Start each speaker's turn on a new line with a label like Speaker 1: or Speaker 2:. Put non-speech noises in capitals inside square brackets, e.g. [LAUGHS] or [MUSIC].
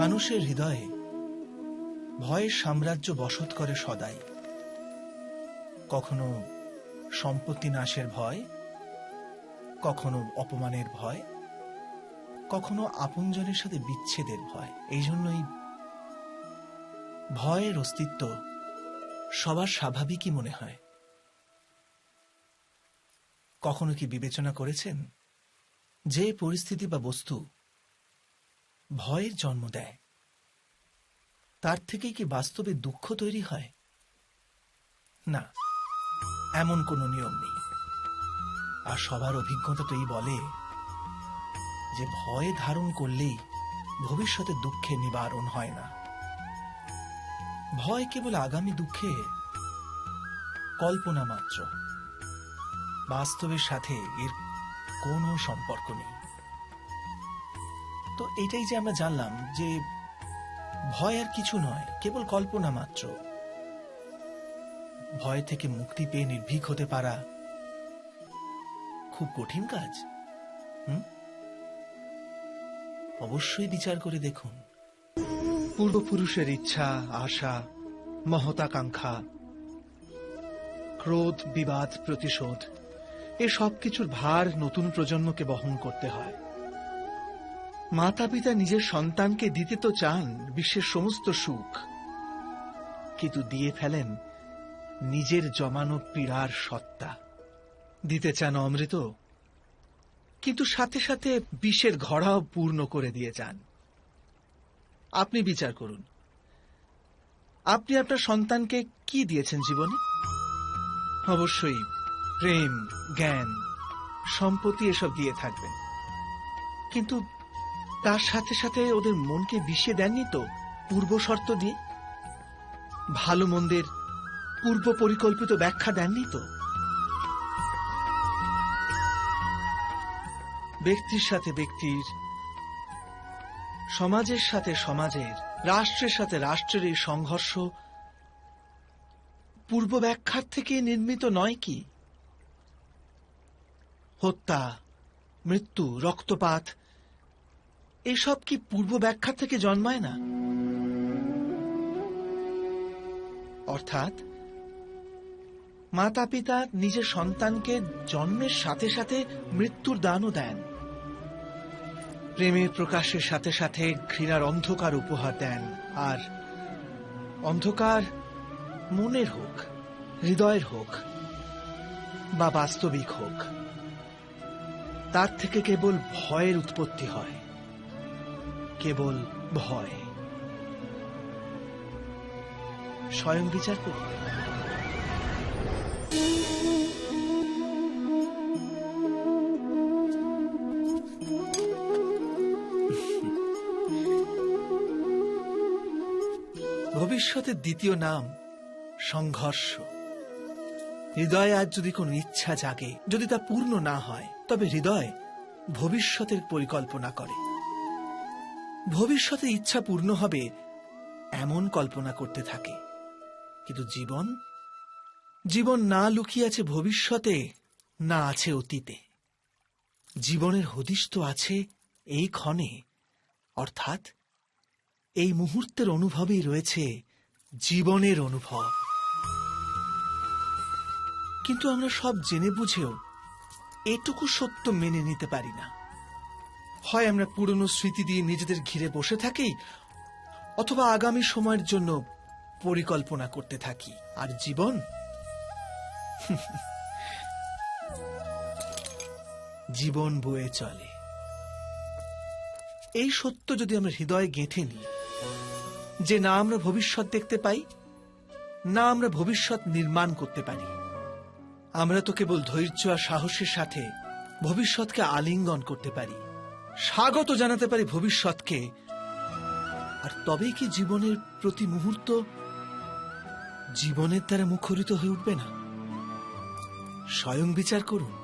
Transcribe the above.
Speaker 1: মানুষের হৃদয়ে ভয়ের সাম্রাজ্য বসত করে সদাই। কখনো সম্পত্তি নাশের ভয়, কখনো অপমানের ভয়, কখনো আপনজনের সাথে বিচ্ছেদের ভয়। এই জন্যই ভয়ের অস্তিত্ব সবার স্বাভাবিকই মনে হয়। কখনো কি বিবেচনা করেছেন যে পরিস্থিতি বা বস্তু ভয়ের জন্ম দেয়। তার থেকেই কি বাস্তবে দুঃখ তৈরি হয়? না, এমন কোনো নিয়ম নেই। আর সবার অভিজ্ঞতা তো এই বলে যে ভয় ধারণ করলেই ভবিষ্যতে দুঃখে নিবারণ হয় না। ভয় কেবল আগামী দুঃখে কল্পনা মাত্র। বাস্তবের সাথে এর কোনো সম্পর্ক নেই। তো এটাই যে আমরা জানলাম যে ভয় আর কিছু নয়, কেবল কল্পনা মাত্র। ভয় থেকে মুক্তি পেয়ে নির্ভীক হতে পারা খুব কঠিন কাজ অবশ্যই বিচার করে দেখুন। পূর্বপুরুষের ইচ্ছা, আশা, মহতাকাঙ্ক্ষা, ক্রোধ, বিবাদ, প্রতিশোধ, এ সব কিছুর ভার নতুন প্রজন্মকে বহন করতে হয়। মাতা পিতা নিজের সন্তানকে দিতে তো চান, বিশ্বের সমস্ত সুখ। কিন্তু দিয়ে ফেলেন নিজের জমানো পীড়ার সত্তা। দিতে চান অমৃত, কিন্তু সাথে সাথে বিষের ঘড়াও পূর্ণ করে দিয়ে যান। আপনি বিচার করুন। আপনি আপনার সন্তানকে কি দিয়েছেন জীবনে? অবশ্যই প্রেম, জ্ঞান, সম্পত্তি এসব দিয়ে থাকবেন। কিন্তু তার সাথে সাথে ওদের মনকে বিষিয়ে দেননি তো? পূর্ব শর্ত দিয়ে? ভালো মন্দের পূর্ব পরিকল্পিত ব্যাখ্যা দেননি তো? ব্যক্তির সাথে ব্যক্তির, সমাজের সাথে সমাজের, রাষ্ট্রের সাথে রাষ্ট্রের এই সংঘর্ষ পূর্ব ব্যাখ্যার থেকে নির্মিত নয় কি? হত্যা, মৃত্যু, রক্তপাত এসব কি পূর্ব ব্যাখ্যা থেকে জন্মায় না? অর্থাৎ মাতা পিতা নিজের সন্তানকে জন্মের সাথে সাথে মৃত্যুর দানও দেন। প্রেমের প্রকাশের সাথে সাথে ঘৃণার অন্ধকার উপহার দেন। আর অন্ধকার মনের হোক, হৃদয়ের হোক, বা বাস্তবিক হোক, তার থেকে কেবল ভয়ের উৎপত্তি হয়। কেবল ভয়। স্বয়ং বিচার করুন ভবিষ্যতের দ্বিতীয় নাম সংঘর্ষ। হৃদয়ে আজ যদি কোনো ইচ্ছা জাগে, যদি তা পূর্ণ না হয়, তবে হৃদয় ভবিষ্যতের পরিকল্পনা করে। ভবিষ্যতে ইচ্ছা পূর্ণ হবে এমন কল্পনা করতে থাকে। কিন্তু জীবন জীবন না লুকিয়ে আছে ভবিষ্যতে, না আছে অতীতে। জীবনের হদিশ তো আছে এই ক্ষণে, অর্থাৎ এই মুহূর্তের অনুভবেই রয়েছে জীবনের অনুভব। কিন্তু আমরা সব জেনে বুঝেও এটুকু সত্য মেনে নিতে পারি না। হয় আমরা পুরনো স্মৃতি দিয়ে নিজেদের ঘিরে বসে থাকি, অথবা আগামী সময়ের জন্য পরিকল্পনা করতে থাকি। আর জীবন? [LAUGHS] জীবন বয়ে চলে। এই সত্য যদি আমরা হৃদয়ে গেঁথে নিই, যে না আমরা ভবিষ্যৎ দেখতে পাই, না আমরা ভবিষ্যৎ নির্মাণ করতে পারি, আমরা তো কেবল ধৈর্য আর সাহসের সাথে ভবিষ্যৎকে আলিঙ্গন করতে পারি। স্বাগত জানাতে পারি ভবিষ্যৎকে। আর তবেই কি জীবনের প্রতি মুহূর্ত জীবনের দ্বারা মুখরিত হয়ে উঠবে না? স্বয়ং বিচার করুন।